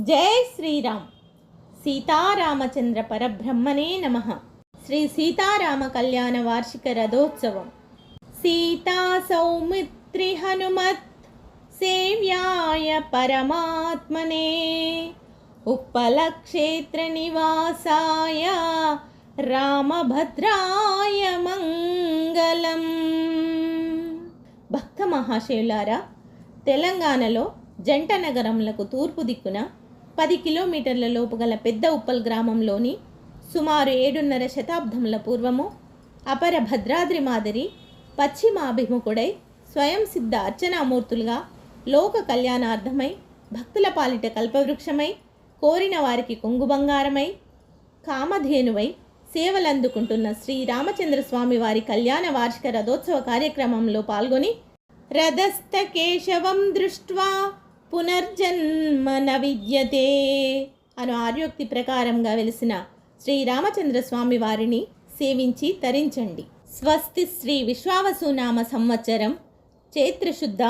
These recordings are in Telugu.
జై శ్రీరామ్. సీతారామచంద్ర పరబ్రహ్మణే నమ. శ్రీ సీతారామ కళ్యాణ వార్షిక రథోత్సవం. సీతా సౌమిత్రి హనుమత్ సేవ్యాయ పరమాత్మనే. ఉపలక్షేత్ర నివాసాయ రామభద్రాయ మంగళం. భక్త మహాశయులారా తెలంగాణలో జంట నగరములకు తూర్పు దిక్కున పది కిలోమీటర్ల లోపు గల పెద్ద ఉప్పల్ గ్రామంలోని సుమారు ఏడున్నర శతాబ్దముల పూర్వము అపర భద్రాద్రి మాదిరి పశ్చిమాభిముఖుడై స్వయం సిద్ధ అర్చనామూర్తులుగా లోక కళ్యాణార్థమై భక్తుల పాలిట కల్పవృక్షమై కోరిన వారికి కొంగు బంగారమై కామధేనువై సేవలందుకుంటున్న శ్రీ రామచంద్ర స్వామి వారి కళ్యాణ వార్షిక రథోత్సవ కార్యక్రమంలో పాల్గొని రథస్థ కేశవం దృష్ట్వా పునర్జన్మ విద్యతే అను ఆర్యోక్తి ప్రకారంగా వెలిసిన శ్రీ రామచంద్ర స్వామి వారిని సేవించి తరించండి. స్వస్తి శ్రీ విశ్వావసునామ సంవత్సరం చైత్రశుద్ధ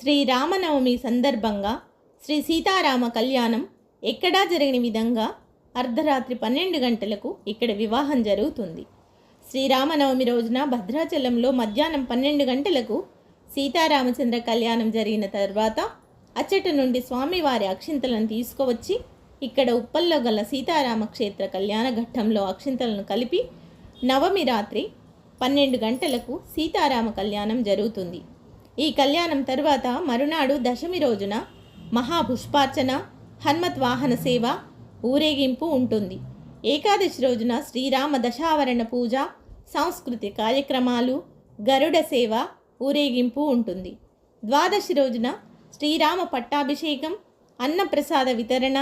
శ్రీరామనవమి సందర్భంగా శ్రీ సీతారామ కళ్యాణం ఎక్కడా జరగని విధంగా అర్ధరాత్రి పన్నెండు గంటలకు ఇక్కడ వివాహం జరుగుతుంది. శ్రీరామనవమి రోజున భద్రాచలంలో మధ్యాహ్నం పన్నెండు గంటలకు సీతారామచంద్ర కళ్యాణం జరిగిన తర్వాత అచ్చట నుండి స్వామివారి అక్షింతలను తీసుకువచ్చి ఇక్కడ ఉప్పల్లో గల సీతారామ క్షేత్ర కళ్యాణ ఘట్టంలో అక్షింతలను కలిపి నవమి రాత్రి పన్నెండు గంటలకు సీతారామ కళ్యాణం జరుగుతుంది. ఈ కళ్యాణం తర్వాత మరునాడు దశమి రోజున మహాపుష్పార్చన హన్మత్ వాహన సేవ ఊరేగింపు ఉంటుంది. ఏకాదశి రోజున శ్రీరామ దశావరణ పూజ సాంస్కృతిక కార్యక్రమాలు గరుడ సేవ ఊరేగింపు ఉంటుంది. ద్వాదశి రోజున శ్రీరామ పట్టాభిషేకం అన్నప్రసాద వితరణ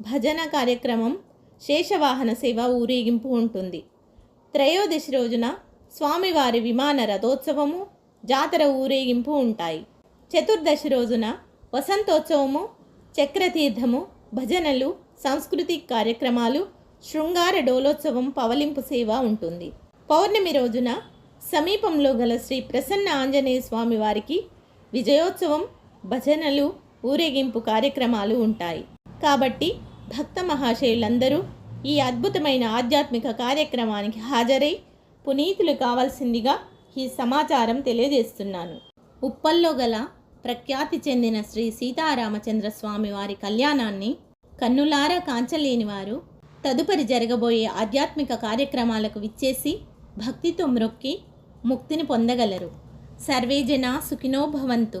భజన కార్యక్రమం శేషవాహన సేవ ఊరేగింపు ఉంటుంది. త్రయోదశి రోజున స్వామివారి విమాన రథోత్సవము జాతర ఊరేగింపు ఉంటాయి. చతుర్దశి రోజున వసంతోత్సవము చక్రతీర్థము భజనలు సాంస్కృతిక కార్యక్రమాలు శృంగార డోలోత్సవం పవలింపు సేవ ఉంటుంది. పౌర్ణమి రోజున సమీపంలో గల శ్రీ ప్రసన్న ఆంజనేయ స్వామివారికి విజయోత్సవం భజనలు ఊరేగింపు కార్యక్రమాలు ఉంటాయి. కాబట్టి భక్త మహాశయులందరూ ఈ అద్భుతమైన ఆధ్యాత్మిక కార్యక్రమానికి హాజరై పునీతులు కావాల్సిందిగా ఈ సమాచారం తెలియజేస్తున్నాను. ఉప్పల్లో గల ప్రఖ్యాతి చెందిన శ్రీ సీతారామచంద్ర స్వామి వారి కళ్యాణాన్ని కన్నులారా కాంచలేని వారు తదుపరి జరగబోయే ఆధ్యాత్మిక కార్యక్రమాలకు విచ్చేసి భక్తితో మ్రొక్కి ముక్తిని పొందగలరు. సర్వే జనా సుఖినో భవంతు.